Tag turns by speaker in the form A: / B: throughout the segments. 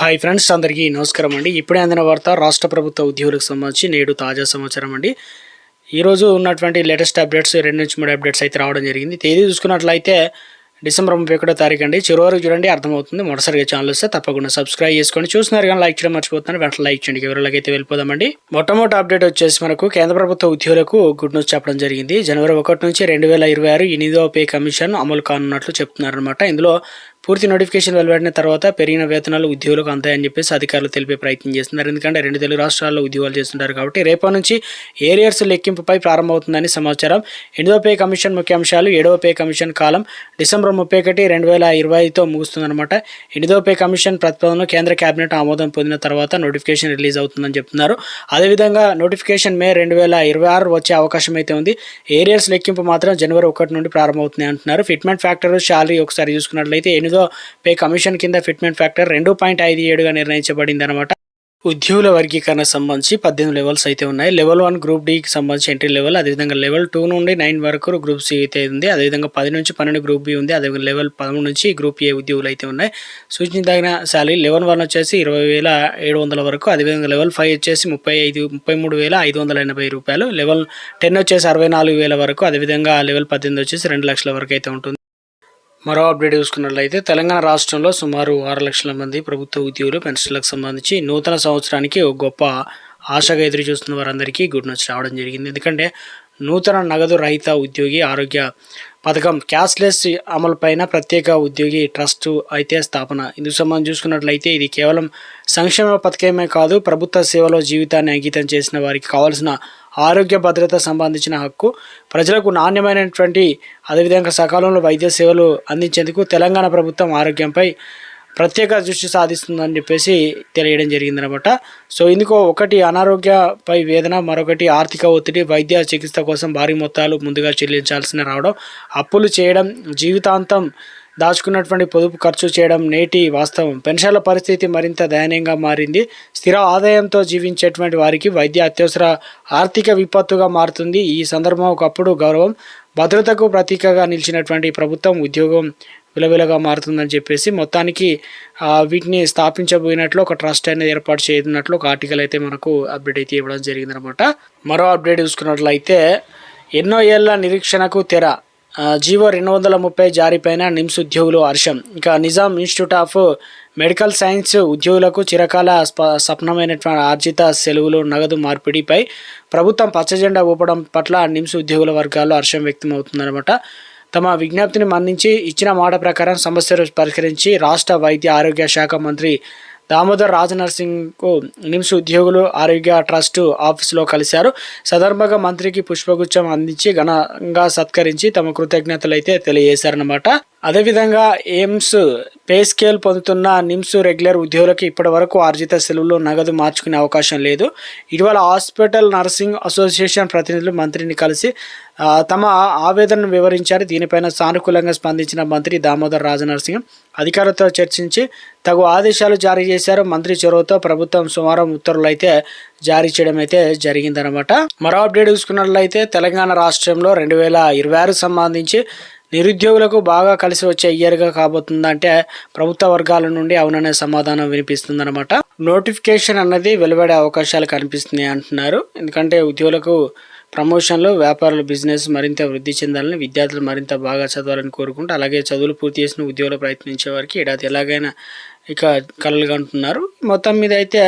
A: Hi friends అందరికీ నమస్కారం అండి. ఇప్పుడే అందిన వార్త రాష్ట్ర ప్రభుత్వ ఉద్యోగులకు సంబంధించి నేడు తాజా సమాచారం అండి. ఈరోజు ఉన్నటువంటి లేటెస్ట్ అప్డేట్స్ రెండు నుంచి మూడు అప్డేట్స్ అయితే రావడం జరిగింది. తేదీ చూసుకున్నట్లయితే డిసెంబర్ ముప్పై ఒకటో తారీఖు అండి. చివరి వరకు చూడండి అర్థమవుతుంది. మొదటిసారిగా ఛానల్ వస్తే తప్పకుండా సబ్స్క్రైబ్ చేసుకొని చూస్తున్నారు కానీ లైక్ చేయడం మర్చిపోతున్నారు. వెంటనే లైక్ చేయండి. వివరాలకి అయితే వెళ్ళిపోదామండి. మొట్టమొదటి అప్డేట్ వచ్చేసి మనకు కేంద్ర ప్రభుత్వ ఉద్యోగులకు గుడ్ న్యూస్ చెప్పడం జరిగింది. జనవరి ఒకటి నుంచి రెండు వేల ఇరవై ఆరు ఎనిమిదవ పే కమిషన్ అమలు కానున్నట్లు చెప్తున్నారనమాట ఇందులో పూర్తి నోటిఫికేషన్ వెలువడిన తర్వాత పెరిగిన వేతనాలు ఉద్యోగులకు అంతాయని చెప్పేసి అధికారులు తెలిపే ప్రయత్నం చేస్తున్నారు. ఎందుకంటే రెండు తెలుగు రాష్ట్రాల్లో ఉద్యోగాలు చేస్తుంటారు కాబట్టి రేపటి నుంచి ఏరియర్స్ లెక్కింపుపై ప్రారంభమవుతుందని సమాచారం. ఎనిమిదో పే కమిషన్ ముఖ్యాంశాలు ఏడవ పే కమిషన్ కాలం డిసెంబర్ ముప్పై ఒకటి రెండు వేల ఇరవై ఐదుతో ముగుస్తుందన్నమాట. ఎనిమిదో పే కమిషన్ ప్రతిపాదనలో కేంద్ర కేబినెట్ ఆమోదం పొందిన తర్వాత నోటిఫికేషన్ రిలీజ్ అవుతుందని చెప్తున్నారు. అదేవిధంగా నోటిఫికేషన్ మే రెండు వేల ఇరవై ఆరు వచ్చే అవకాశం అయితే ఉంది. ఏరియర్స్ లెక్కింపు మాత్రం జనవరి ఒకటి నుండి ప్రారంభమవుతుంది అంటున్నారు. ఫిట్మెంట్ ఫ్యాక్టర్ శాలరీ ఒకసారి చూసుకున్నట్లయితే ఎనిమిదో పే కమిషన్ కింద ఫిట్మెంట్ ఫ్యాక్టర్ రెండు పాయింట్ ఐదు ఏడుగా నిర్ణయించబడింది అనమాట ఉద్యోగుల వర్గీకరణ సంబంధించి పద్దెనిమిది లెవెల్స్ అయితే ఉన్నాయి. లెవెల్ వన్ గ్రూప్ డికి సంబంధించి ఎంట్రీ లెవెల్ అదేవిధంగా లెవెల్ టూ నుండి నైన్ వరకు గ్రూప్ సి అయితే ఉంది. అదేవిధంగా పది నుంచి పన్నెండు గ్రూప్ బి ఉంది. అదేవిధంగా లెవెల్ పదమూడు నుంచి గ్రూప్ ఏ ఉద్యోగులు అయితే ఉన్నాయి. సూచించదగిన శాలరీ లెవెల్ వన్ వచ్చేసి ఇరవై వేల ఏడు వందల వరకు అదేవిధంగా లెవెల్ ఫైవ్ వచ్చేసి ముప్పై ఐదు ముప్పై మూడు వేల ఐదు వందల ఎనభై రూపాయలు లెవెల్ టెన్ వచ్చేసి అరవై నాలుగు వేల వరకు అదేవిధంగా లెవెల్ పద్దెనిమిది వచ్చేసి రెండు లక్షల వరకు అయితే ఉంటుంది. మరో అప్డేట్ చూసుకున్నట్లయితే తెలంగాణ రాష్ట్రంలో సుమారు ఆరు లక్షల మంది ప్రభుత్వ ఉద్యోగులు పెన్షన్లకు సంబంధించి నూతన సంవత్సరానికి ఒక గొప్ప ఆశగా ఎదురు చూస్తున్న వారందరికీ గుడ్ న్యూస్ రావడం జరిగింది. ఎందుకంటే నూతన నగదు రహిత ఉద్యోగి ఆరోగ్య పథకం క్యాష్లెస్ అమలుపైన ప్రత్యేక ఉద్యోగి ట్రస్ట్ అయితే స్థాపన. ఇందుకు సంబంధించి చూసుకున్నట్లయితే ఇది కేవలం సంక్షేమ పథకమే కాదు ప్రభుత్వ సేవలో జీవితాన్ని అంకితం చేసిన వారికి కావాల్సిన ఆరోగ్య భద్రత సంబంధించిన హక్కు ప్రజలకు నాణ్యమైనటువంటి అదేవిధంగా సకాలంలో వైద్య సేవలు అందించేందుకు తెలంగాణ ప్రభుత్వం ఆరోగ్యంపై ప్రత్యేక దృష్టి సాధిస్తుందని చెప్పేసి తెలియడం జరిగిందనమాట. సో ఇందుకు ఒకటి అనారోగ్యపై వేదన మరొకటి ఆర్థిక ఒత్తిడి వైద్య చికిత్స కోసం భారీ మొత్తాలు ముందుగా చెల్లించాల్సిన రావడం అప్పులు చేయడం జీవితాంతం దాచుకున్నటువంటి పొదుపు ఖర్చు చేయడం నేటి వాస్తవం. పెన్షన్ల పరిస్థితి మరింత దయనీయంగా మారింది. స్థిర ఆదాయంతో జీవించేటువంటి వారికి వైద్య అత్యవసర ఆర్థిక విపత్తుగా మారుతుంది. ఈ సందర్భం ఒకప్పుడు గౌరవం భద్రతకు ప్రతీకగా నిలిచినటువంటి ప్రభుత్వం ఉద్యోగం విలవిలగా మారుతుందని చెప్పేసి మొత్తానికి వీటిని స్థాపించబోయినట్లు ఒక ట్రస్ట్ అనేది ఏర్పాటు చేయనున్నట్లు ఒక ఆర్టికల్ అయితే మనకు అప్డేట్ అయితే ఇవ్వడం జరిగిందనమాట మరో అప్డేట్ చూసుకున్నట్లయితే ఎన్నో ఏళ్ళ నిరీక్షణకు తెర జీవో రెండు వందల ముప్పై జారీపైన నిమ్స్ ఉద్యోగులు హర్షం. ఇక Nizam institute of medical science ఉద్యోగులకు చిరకాల స్ప స్వప్నమైనటువంటి ఆర్జిత సెలవులు నగదు మార్పిడిపై ప్రభుత్వం పచ్చజెండా ఊపడం పట్ల నిమ్స్ ఉద్యోగుల వర్గాల్లో హర్షం వ్యక్తం అవుతుందన్నమాట తమ విజ్ఞప్తిని మన్నించి ఇచ్చిన మాట ప్రకారం సమస్యలు పరిష్కరించి రాష్ట్ర వైద్య ఆరోగ్య శాఖ మంత్రి దామోదర్ రాజనర్సింగ్కు నిమ్స్ ఉద్యోగులు ఆరోగ్య ట్రస్టు ఆఫీసులో కలిశారు. సందర్భంగా మంత్రికి పుష్పగుచ్చం అందించి ఘనంగా సత్కరించి తమ కృతజ్ఞతలు అయితే తెలియజేశారన్నమాట. అదేవిధంగా ఎయిమ్స్ పే స్కేల్ పొందుతున్న నిమ్స్ రెగ్యులర్ ఉద్యోగులకు ఇప్పటి వరకు ఆర్జిత సెలవుల్లో నగదు మార్చుకునే అవకాశం లేదు. ఇటీవల హాస్పిటల్ నర్సింగ్ అసోసియేషన్ ప్రతినిధులు మంత్రిని కలిసి తమ ఆవేదనను వివరించారు. దీనిపైన సానుకూలంగా స్పందించిన మంత్రి దామోదర్ రాజనరసింహం అధికారులతో చర్చించి తగు ఆదేశాలు జారీ చేశారు. మంత్రి చొరవతో ప్రభుత్వం సోమవారం ఉత్తర్వులు అయితే జారీ చేయడం అయితే జరిగిందనమాట మరో అప్డేట్ చూసుకున్నట్లయితే తెలంగాణ రాష్ట్రంలో రెండు వేల ఇరవై ఆరు సంబంధించి నిరుద్యోగులకు బాగా కలిసి వచ్చే ఇయర్గా కాబోతుందంటే ప్రభుత్వ వర్గాల నుండి అవుననే సమాధానం వినిపిస్తుందన్నమాట. నోటిఫికేషన్ అన్నది వెలువడే అవకాశాలు కనిపిస్తున్నాయి అంటున్నారు. ఎందుకంటే ఉద్యోగులకు ప్రమోషన్లు వ్యాపారాలు బిజినెస్ మరింత వృద్ధి చెందాలని విద్యార్థులు మరింత బాగా చదవాలని కోరుకుంటూ అలాగే చదువులు పూర్తి చేసిన ఉద్యోగులు ప్రయత్నించే వారికి ఏడాది ఎలాగైనా ఇక కలలుగా అంటున్నారు మొత్తం మీద అయితే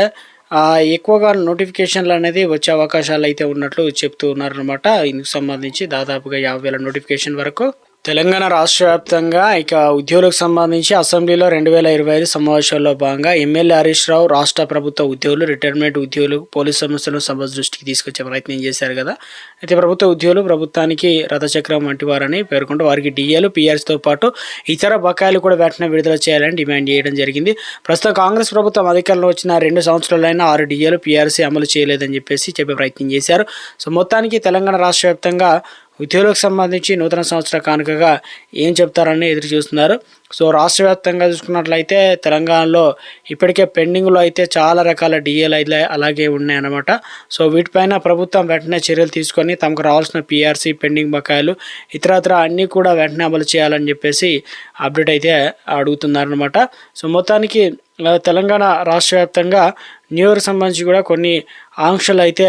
A: ఎక్కువగా నోటిఫికేషన్లు అనేది వచ్చే అవకాశాలు అయితే ఉన్నట్లు చెప్తూ ఉన్నారనమాట ఇందుకు సంబంధించి దాదాపుగా యాభై వేల నోటిఫికేషన్ వరకు తెలంగాణ రాష్ట్ర వ్యాప్తంగా ఇక ఉద్యోగులకు సంబంధించి అసెంబ్లీలో రెండు వేల ఇరవై ఐదు సమావేశాల్లో భాగంగా ఎమ్మెల్యే హరీష్ రావు రాష్ట్ర ప్రభుత్వ ఉద్యోగులు రిటైర్మెంట్ ఉద్యోగులు పోలీస్ సమస్యలను సభ దృష్టికి తీసుకొచ్చే ప్రయత్నం చేశారు కదా. అయితే ప్రభుత్వ ఉద్యోగులు ప్రభుత్వానికి రథచక్రం వంటి వారని పేర్కొంటూ వారికి డిఏలు పీఆర్సీతో పాటు ఇతర బకాయిలు కూడా వెంటనే విడుదల చేయాలని డిమాండ్ చేయడం జరిగింది. ప్రస్తుతం కాంగ్రెస్ ప్రభుత్వం అధికారంలో వచ్చిన రెండు సంవత్సరాలైనా ఆరు డిఏలు పీఆర్సీ అమలు చేయలేదని చెప్పేసి చెప్పే ప్రయత్నం చేశారు. సో మొత్తానికి తెలంగాణ రాష్ట్ర వ్యాప్తంగా ఉద్యోగులకు సంబంధించి నూతన సంవత్సర కానుకగా ఏం చెప్తారని ఎదురు చూస్తున్నారు. సో రాష్ట్ర వ్యాప్తంగా చూసుకున్నట్లయితే తెలంగాణలో ఇప్పటికే పెండింగ్లో అయితే చాలా రకాల డిఏలు అయితే అలాగే ఉన్నాయన్నమాట. సో వీటిపైన ప్రభుత్వం వెంటనే చర్యలు తీసుకొని తమకు రావాల్సిన పిఆర్సీ పెండింగ్ బకాయిలు ఇతరత్ర అన్నీ కూడా వెంటనే అమలు చేయాలని చెప్పేసి అప్డేట్ అయితే అడుగుతున్నారనమాట సో మొత్తానికి తెలంగాణ రాష్ట్ర వ్యాప్తంగా న్యూ ఇయర్ సంబంధించి కూడా కొన్ని ఆంక్షలు అయితే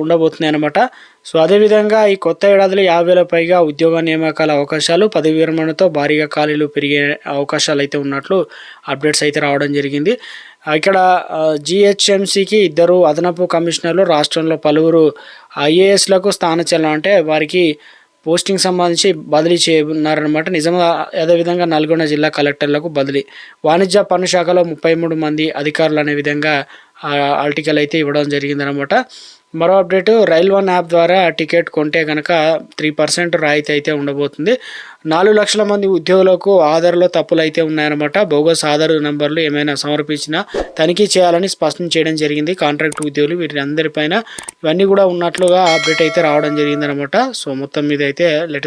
A: ఉండబోతున్నాయి అనమాట సో అదేవిధంగా ఈ కొత్త ఏడాదిలో యాభై వేల పైగా ఉద్యోగ నియామకాల అవకాశాలు పదవి విరమణతో భారీగా ఖాళీలు పెరిగే అవకాశాలు అయితే ఉన్నట్లు అప్డేట్స్ అయితే రావడం జరిగింది. ఇక్కడ జిహెచ్ఎంసికి ఇద్దరు అదనపు కమిషనర్లు రాష్ట్రంలో పలువురు ఐఏఎస్లకు స్థానచలనం అంటే వారికి పోస్టింగ్ సంబంధించి బదిలీ చేయనున్నారనమాట నిజంగా అదేవిధంగా నల్గొండ జిల్లా కలెక్టర్లకు బదిలీ. వాణిజ్య పన్ను శాఖలో ముప్పై మూడు మంది అధికారులు అనే విధంగా ఆర్టికల్ అయితే ఇవ్వడం జరిగిందనమాట మరో అప్డేట్ రైల్ వన్ యాప్ ద్వారా టికెట్ కొంటే కనుక త్రీ పర్సెంట్ రాయితీ అయితే ఉండబోతుంది. నాలుగు లక్షల మంది ఉద్యోగులకు ఆధార్లో తప్పులు అయితే ఉన్నాయన్నమాట. బోగస్ ఆధార్ నెంబర్లు ఏమైనా సమర్పించినా తనిఖీ చేయాలని స్పష్టం చేయడం జరిగింది. కాంట్రాక్ట్ ఉద్యోగులు వీటి అందరిపైన ఇవన్నీ కూడా ఉన్నట్లుగా అప్డేట్ అయితే రావడం జరిగిందనమాట సో మొత్తం మీద అయితే లేటెస్ట్